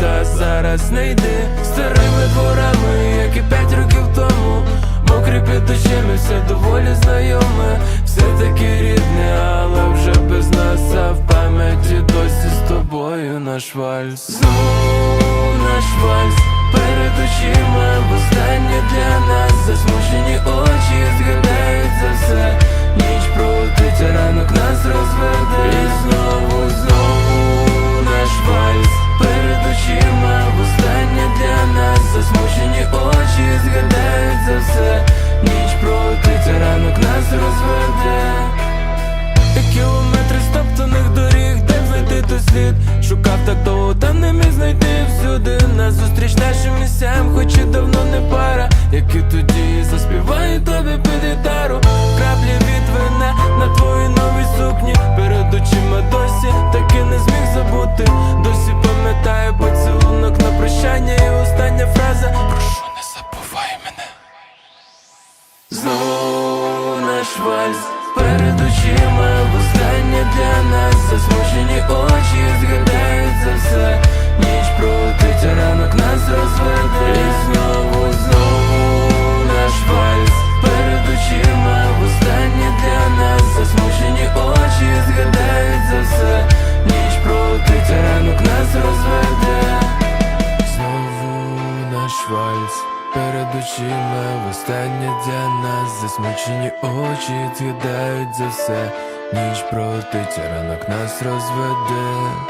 та зараз не йди Старими дворами, як і п'ять років тому. Мокрі під очима, все доволі знайоме. Все таки рідне, але вже без нас А в пам'яті досі з тобою наш вальс. Знову наш вальс. Перед очима Востаннє для нас та не міг знайти всюди. На зустріч нашим місцям, хоч і давно не пара. Які тоді заспіваю тобі під гітару. Краплі від вина на твоїй новій сукні. Перед очима досі так і не зміг забути. Досі пам'ятаю поцілунок на прощання І остання фраза. Прошу не забувай мене. Знову наш вальс перед очима. Востаннє для нас. Засмучені очі Згадають вальс перед очима. Востання для нас засмучені очі відгадають за все. Ніч проти ранок нас розведе